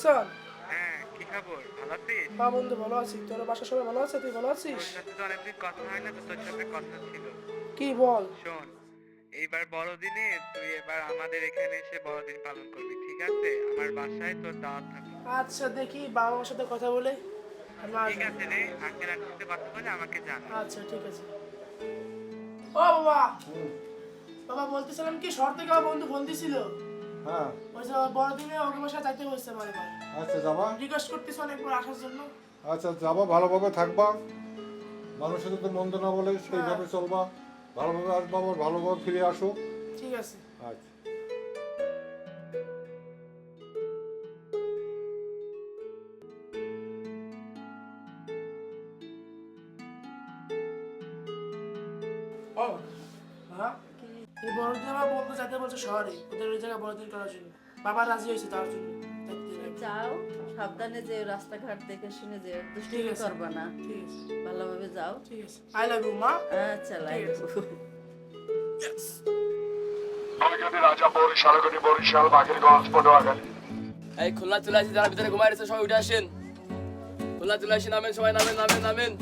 হ্যাঁ হ্যাঁ কি খবর? ভালো আছিস? মা বন্ধু ভালো আছি। তোর সবাই ভালো আছে? তুই ভালো তোর আছিস সাথে তো অনেকদিন কথা হয় না তো তোর সাথে কথা ছিল। কি বল? শোন এইবার বড়দিনে তুই এবার আমাদের এখানে এসে বড়দিন পালন করবি ঠিক আছে? আমার বাসায় তোর দাওয়াত থাকবে। আচ্ছা দেখি বাবা মার সাথে কথা বলে ঠিক। আছে রে আঙ্কেল আন্টির সাথে কথা বলে আমাকে জানা আচ্ছা ঠিক আছে। ও বাবা! বাবা বলতেছিলাম কি থেকে আমার বন্ধু ফোন দিছিল? হ্যাঁ। বড়দিনে যাইতে আচ্ছা যাবা? রিকোয়েস্ট করতেছে অনেকবার আসার জন্য। আচ্ছা যাবা ভালোভাবে থাকবা। মানুষের তো মন্দ না বলে সেইভাবে চলবা। ভালোভাবে আসবা আবার ভালোভাবে ফিরে আসো। ঠিক আছে। আচ্ছা। এই বড়দিন আমার বন্ধু যাতে বলছে শহরে ওদের ওই জায়গায় বড়দিন করার জন্য। বাবা রাজি হয়েছে তার জন্য। যাও সাবধানে যে রাস্তাঘাট দেখে শুনে যে ঠিক দুষ্টিমি করবা না। ভালোভাবে যাও। ঠিক আছে। আই লাভ ইউ মা। আচ্ছা বরিশাল পটুয়াখালী এই খুলনা চলে আসি যারা ভিতরে ঘুমাই রয়েছে সবাই উঠে আসেন। খুলনা চলে আসি নামেন সবাই নামেন নামেন নামেন।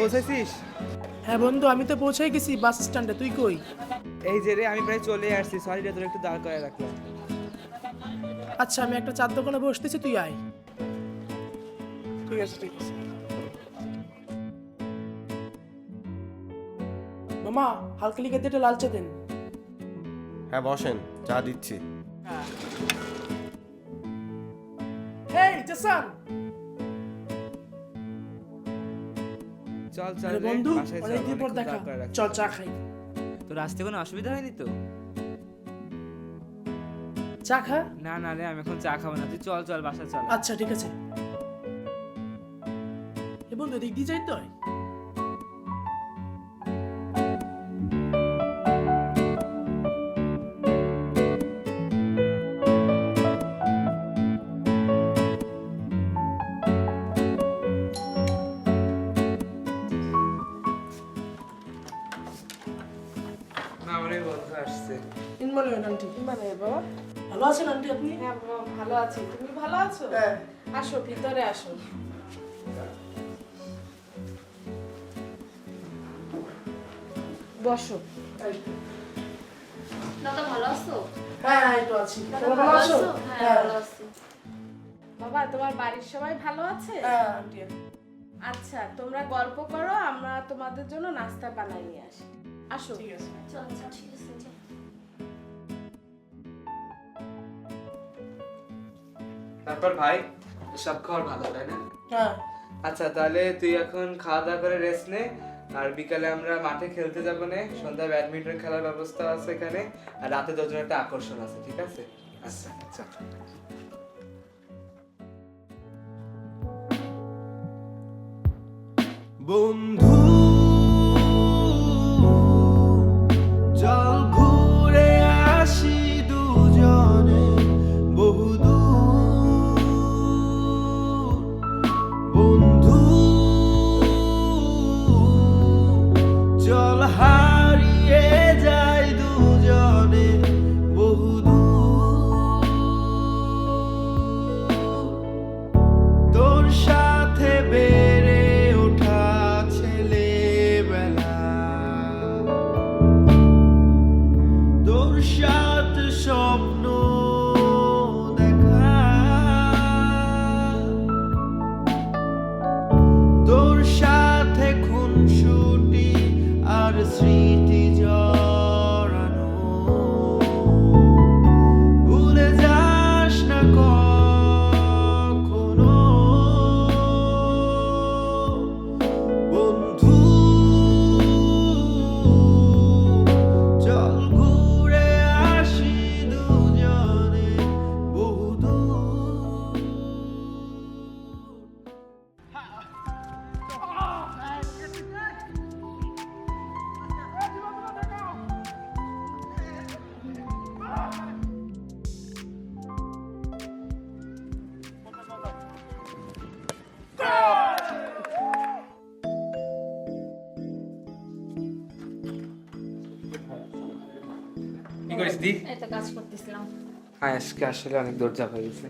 পৌঁছেছিস হ্যাঁ বন্ধু আমি তো পৌঁছেই গেছি বাস স্ট্যান্ডে। তুই কই? এই যে রে আমি প্রায় চলে আসছি। সরি রে তোর একটু দাঁড় করে রাখলাম আচ্ছা আমি একটা চার দোকানে বসতেছি তুই আয়। ঠিক আছে ঠিক আছে মামা হালকা লিখে দিয়ে একটা লাল চা দেন। হ্যাঁ বসেন চা দিচ্ছি। হেই জেসান! চল চল রে, বন্ধু বাসায় চল, অনেকদিন পর অনেকক্ষণ দেখা। দাঁড়। চল চা খাই। তোর আসতে কোনো অসুবিধা হয়নি তো? চা খা। না না রে আমি এখন চা খাব না। তুই চল চল বাসা চল। আচ্ছা ঠিক আছে। এ বন্ধু দিক দিয়ে যাই তো? না আছেন আন্টি আপনি? হ্যাঁ বাবা, ভালো আছি। তুমি ভালো আছো? হ্যাঁ। আসো ভিতরে আসো। বসো। দাদা ভালো আছো? হ্যাঁ হ্যাঁ একটু আছি। ভালো ভালো আছো? আছো? হ্যাঁ ভালো আছি। বাবা তোমার বাড়ির সবাই ভালো আছে? হ্যাঁ আন্টি। আচ্ছা তোমরা গল্প করো আমরা তোমাদের জন্য নাস্তা বানাই নিয়ে আসি। আসো। ঠিক আছে। চল চল ঠিক আছে। তারপর ভাই সব খবর ভালো তাই না? হ্যাঁ। আচ্ছা তাহলে তুই এখন খাওয়া দাওয়া করে রেস্ট নে আর বিকালে আমরা মাঠে খেলতে যাব না সন্ধ্যায় ব্যাডমিন্টন খেলার ব্যবস্থা আছে এখানে আর রাতে তোর জন্য একটা আকর্ষণ আছে ঠিক আছে? আচ্ছা আচ্ছা। বন্ধু আর করিস দি তো কাজ করতেছিলাম। হ্যাঁ আজকে আসলে অনেক চাপ হয়ে গেছে।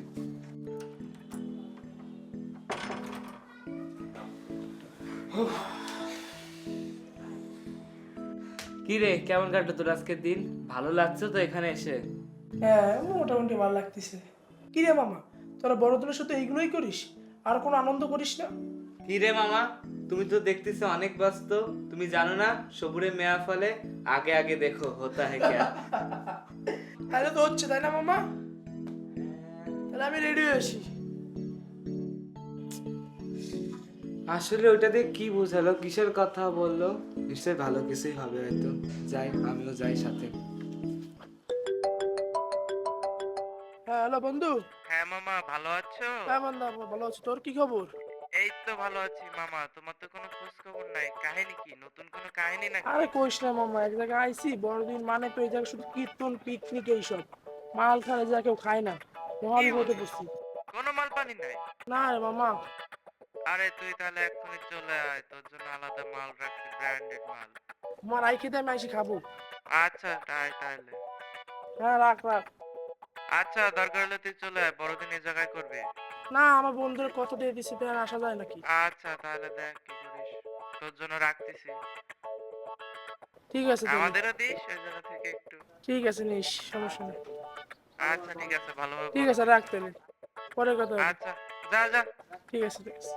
কি রে কেমন কাটলো তোর আজকের দিন? ভালো লাগছে তো এখানে এসে? হ্যাঁ মোটামুটি ভালো লাগতেছে। কি রে মামা তোরা বড়দের সাথে এইগুলোই করিস? আর কোনো আনন্দ করিস না? কি রে মামা? তুমি তো দেখতেছো অনেক ব্যস্ত। তুমি জানো না সবুরে মেয়া ফলে আগে আগে দেখো হতা হে তাহলে তো হচ্ছে তাই না মামা? তাহলে আমি রেডি আসি। আসলে ওইটাতে কি বোঝালো কিসের কথা বলল? নিশ্চয়ই ভালো কিছুই হবে হয়তো। যাই আমিও যাই সাথে। হ্যাঁ হ্যালো বন্ধু। হ্যাঁ মামা ভালো আছো? হ্যাঁ বন্ধু ভালো আছো। তোর কি খবর? এই তো ভালো আছি মামা। তোমার তো কোনো খোঁজ খবর নাই। কাহিনী কি? নতুন কোনো কাহিনী নাকি? আরে কইস না মামা এক জায়গায় আইসি বড়দিন মানে তো এই জায়গায় শুধু কীর্তন পিকনিক এইসব। মাল খানে যা কেউ খায় না। মহাবিপদে পড়ছি। কোনো মাল পানি নাই? না রে মামা। আরে তুই তাহলে এক্ষুনি চলে আয়। তোর জন্য আলাদা মাল রাখছি ব্র্যান্ডেড মাল। আমার আই খেতে আমি আইসি খাব। আচ্ছা তাই তাহলে। হ্যাঁ রাখ রাখ। আচ্ছা দরকার হলে তুই চলে আয়। বড়দিন এই জায়গায় করবি। না আমার বন্ধুর কত দিয়ে দিছি তো আর আসা যায় নাকি? আচ্ছা তাহলে দেখ কি করিস। তোর জন্য রাখতেছি। ঠিক আছে। আমাদেরও দিস ওই জায়গা থেকে একটু। ঠিক আছে নিস সমস্যা নেই। আচ্ছা ঠিক আছে ভালোভাবে ঠিক আছে রাখ তাহলে। পরে কথা। আচ্ছা যা যা। ঠিক আছে ঠিক আছে।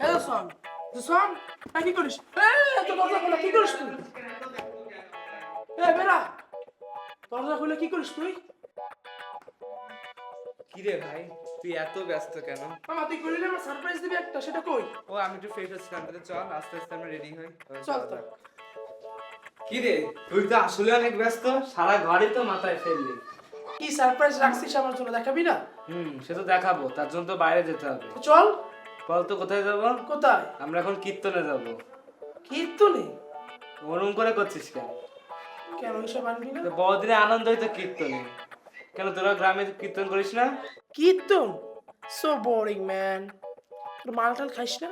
হ্যালো সন সন কি করিস? এই, এত দরজা খোলা কি করিস তুই? এ বেরা দরজা খুলে কি করিস তুই? কি রে ভাই তুই এত ব্যস্ত কেন? মামা তুই আমার সারপ্রাইজ দিবি একটা সেটা কই? ও আমি একটু ফ্রেশ হচ্ছিলাম তাহলে চল আস্তে আস্তে আমরা রেডি হই। চল তো। কি রে তুই তো আসলে অনেক ব্যস্ত সারা ঘরে তো মাথায় ফেললি। কি সারপ্রাইজ রাখছিস আমার জন্য দেখাবি না? হুম সে তো দেখাবো তার জন্য তো বাইরে যেতে হবে। চল। বল তো কোথায় যাব? কোথায়? আমরা এখন কীর্তনে যাব। কীর্তনে? ওরম করে করছিস কেন? কেন এসব আনবি না? তো বড়দিনে আনন্দ কীর্তনে। কেন তোরা গ্রামে কীর্তন করিস না? কীর্তন? সো বোরিং ম্যান তোর মালটাল খাইস না?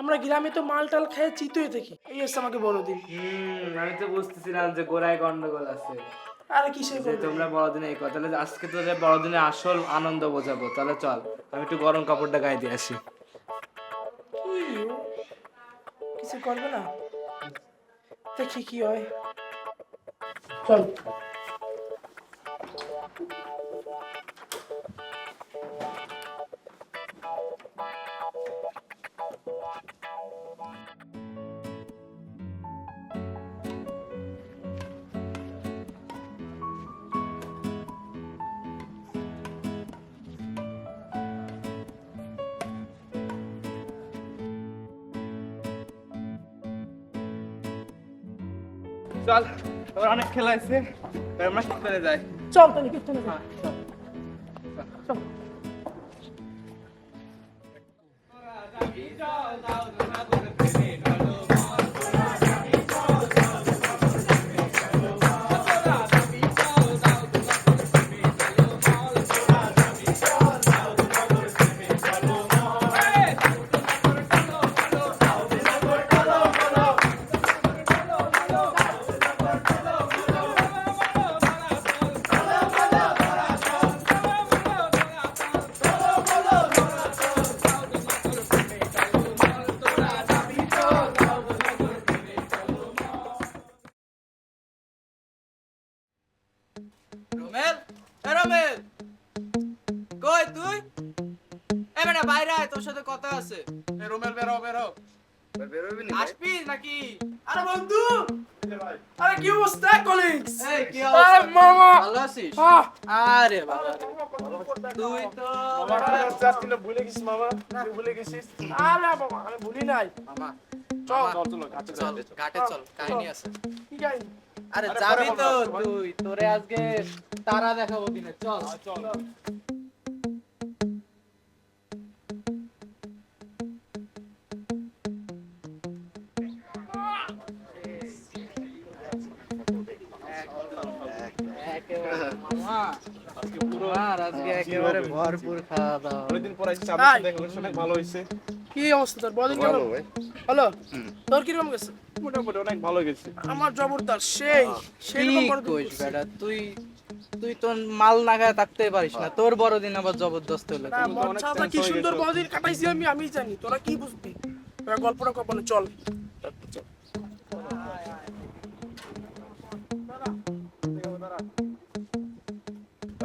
আমরা গ্রামে তো মালটাল খাই চিতই থাকি। এই হচ্ছে আমাকে বড় দিন হুম আমি তো বুঝতেছিলাম যে গোড়ায় গন্ডগোল আছে। আরে কিসের যে তোমরা বড়দিনে এই কথা তাহলে আজকে তোদের বড়দিনে আসল আনন্দ বোঝাবো। তাহলে চল আমি একটু গরম কাপড়টা গায়ে দিয়ে আসি। কিছু করবে না? দেখি কি হয়। চল চল তোর অনেক খেলা আছে আমরা কীর্তনে যাই চল তাহলে কীর্তনে যাই। চল রোমেল আরে বাবা তুই তো ভুলে গেছিস মামা? ভুলে গেছিস? আরে বাবা আমি ভুলি নাই। মামা চল চল ঘাটে চল কাহিনী আছে। কি গাই আরে যাবি তো তুই তোরে আজকে তারা দেখাবো দিনে চল। চল। মামা আজকে একেবারে ভরপুর খাওয়া দাওয়া অনেকদিন পর আইছিস হাই। অনেক ভালো হয়েছে কি অবস্থা তোর? বড়দিন কেমন? হ্যালো? তোর কীরকম গেছে? মোটামুটি অনেক ভালো গেছে। আমার জবরদস্ত সেই সেই রকম বড়দিন কইস বেটা তুই তুই তো মাল না খায় থাকতে পারিস না। তোর বড়দিন আবার জবরদস্ত হলো কি সুন্দর বড়দিন কাটাইছি আমি আমি জানি। তোরা কি বুঝবি? তোরা গল্পটা কপালে চল।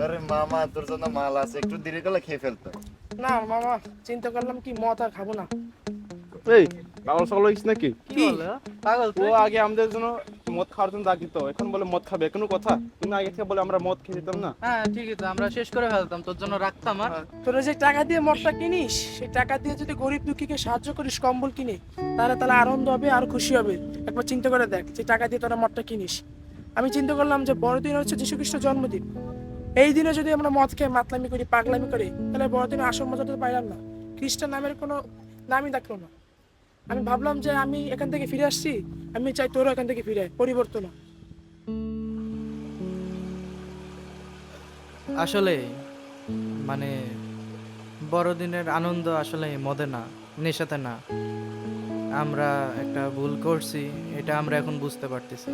আরে মামা তোর জন্য মাল আছে একটু দেরি করলে খেয়ে ফেলতো। না মামা চিন্তা করলাম কি মদ আর খাব না। এই পাগল সকল হইস নাকি? কি পাগল ও আগে আমাদের জন্য মদ খাওয়ার জন্য ডাকিত এখন বলে মদ খাবে কোনো কথা। তুমি আগে থেকে বলে আমরা মদ খেয়ে যেতাম না। হ্যাঁ ঠিকই তো আমরা শেষ করে ফেলতাম তোর জন্য রাখতাম আর। তোরা যে টাকা দিয়ে মদটা কিনিস সেই টাকা দিয়ে যদি গরিব দুঃখীকে সাহায্য করিস কম্বল কিনে তাহলে তাহলে আনন্দ হবে আর খুশি হবে। একবার চিন্তা করে দেখ যে টাকা দিয়ে তোরা মদটা কিনিস। আমি চিন্তা করলাম যে বড়দিন হচ্ছে যীশু খ্রিস্ট জন্মদিন। এই দিনে যদি আমরা মদ খেয়ে মাতলামি করি, পাগলামি করি, তাহলে বড়দিনে আসল মজা তো পাইলাম না। খ্রিস্টান নামের কোনো নামই থাকল না। আমি ভাবলাম যে আমি এখান থেকে ফিরে আসছি, আমি চাই তোরও এখান থেকে ফিরে পরিবর্তন আসলে মানে বড়দিনের আনন্দ আসলে মদে না, নেশাতে না। আমরা একটা ভুল করছি, এটা আমরা এখন বুঝতে পারতেছি।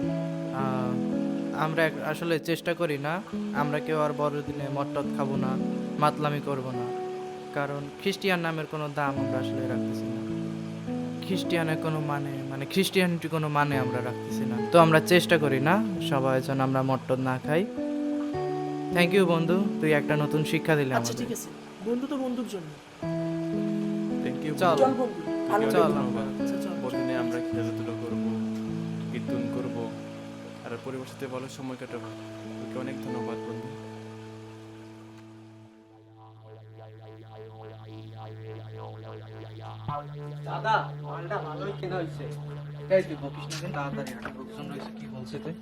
আমরা এক- আসলে চেষ্টা করি না। আমরা কেউ আর বড়দিনে মটট খাব না মাতলামি করব না। কারণ খ্রিস্টিয়ান নামের কোনো দাম আমরা আসলে রাখতেছি না। খ্রিস্টিয়ানের কোনো মানে মানে খ্রিস্টিয়ানিটি কোনো মানে আমরা রাখতেছি না। তো আমরা চেষ্টা করি না সবাই যেন আমরা মটট না খাই। থ্যাংক ইউ বন্ধু তুই একটা নতুন শিক্ষা দিলে আচ্ছা আমাদের। ঠিক আছে। বন্ধু তো বন্ধুর জন্য। থ্যাংক ইউ চল। চল বন্ধু ভালো চল। থেকো। আমরা আচ্ছা, আর পরিবারের সাথে ভালো সময় কাটাবো তোকে অনেক ধন্যবাদ বন্ধু। দাদা মালটা ভালোই কেনা হয়েছে। এই তুই বকিস না তাড়াতাড়ি একটা লোকজন রয়েছে কি বলছে তুই?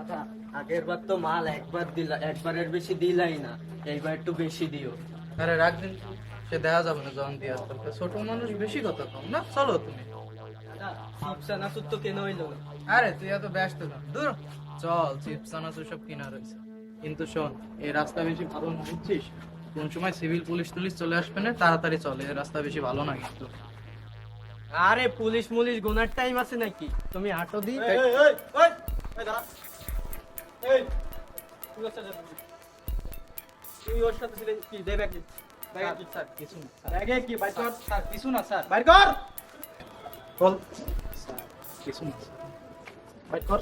আচ্ছা আগের বার তো মাল একবার দিলা একবারের বেশি দিলাই না এইবার একটু বেশি দিও। আরে রাখ দিন সে দেখা যাবে না যখন দিয়ে আসতে ছোট মানুষ বেশি কথা কম না? চলো তুমি। দাদা চিপসা নাচুর তো কেনা হইল না। আরে তুই এত ব্যস্ত না দূর। চল চিপস আনাচু সব কিনা রয়েছে। কিন্তু শোন এই রাস্তা বেশি ভালো না বুঝছিস? কোন সময় সিভিল পুলিশ টুলিশ চলে আসবে না তাড়াতাড়ি চলে এই রাস্তা বেশি ভালো না কিন্তু। আরে পুলিশ মুলিশ গোনার টাইম আছে নাকি? তুমি হাঁটো দি। তুই ওর সাথে ছিলি কি দে ব্যাগ ব্যাগ স্যার কিছু না ব্যাগে কি বাইর কর। স্যার কিছু না স্যার। বাইর কর। বল। স্যার কিছু না বাইর কর।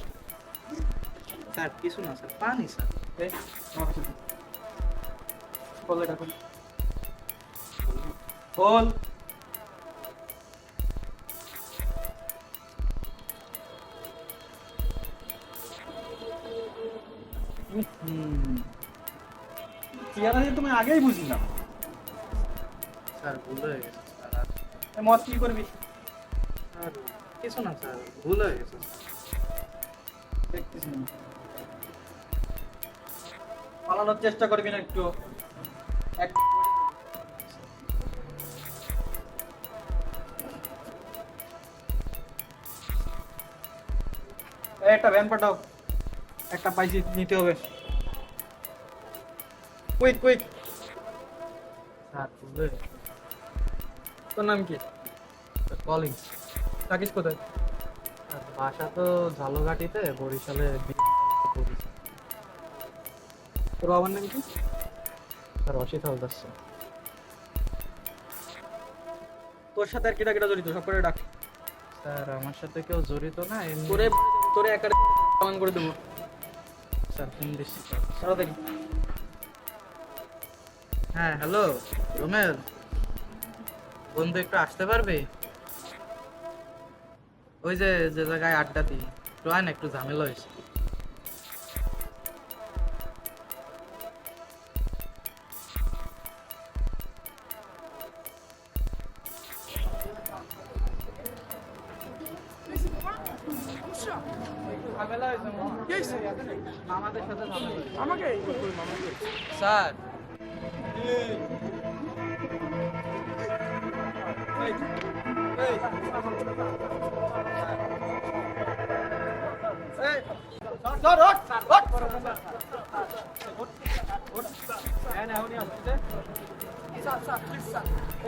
স্যার কিছু না স্যার পানি স্যার। বল এটা বল। চেয়ারা তুমি আগেই বুঝলাম স্যার ভুল হয়ে গেছে স্যার। মদ কি করবি? কিছু না স্যার ভুল হয়ে গেছে। দেখতেছি না। পালানোর চেষ্টা করবি না একটু। একটা ভ্যান পাঠাও। একটা পাইছি নিতে হবে। কুইক কুইক তোর নাম কি? কলিং থাকিস কোথায়? বাসা তো ঝালকাঠিতে বরিশালে তোর বাবার নাম কি? Sir Asit Haldar sir. তোর সাথে আর কেটা কেটা জড়িত? সব করে ডাক। স্যার আমার সাথে কেউ জড়িত না তোরে তোরে একা চালান করে দেবো। স্যার ফোন দিচ্ছি। তাড়াতাড়ি হ্যাঁ হ্যালো রোমেল। বন্ধু একটু আসতে পারবে? ওই যে যে জায়গায় আড্ডা দিই। একটু আয় না একটু ঝামেলা হয়েছে? আমাদের সাথে স্যার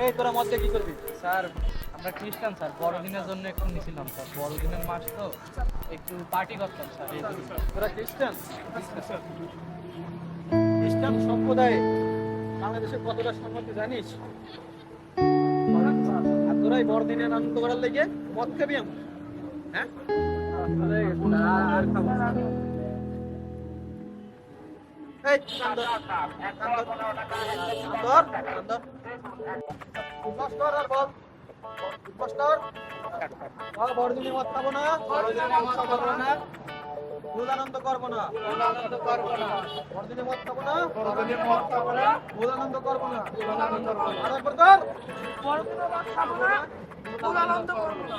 এই তোরা মধ্যে কি করবি? স্যার আমরা খ্রিস্টান স্যার। বড়দিনের জন্য একটু নিছিলাম স্যার। বড়দিনের মাস তো একটু পার্টি করতাম স্যার। তোরা খ্রিস্টান? খ্রিস্টান সম্প্রদায়ে বাংলাদেশের কতটা সম্মতি জানিস? আর তোরা এই বড়দিনের আনন্দ করার লেগে মদ খাবি হ্যাঁ? বড়দিনে মদ খাব না। ভুল করব না ভুল করব না। বড়দিনে খাব না বড়দিনে খাব না। ভুল করব না ভুল করব না। আরেকবার কর বড়দিনে মদ খাব না ভুল করব না।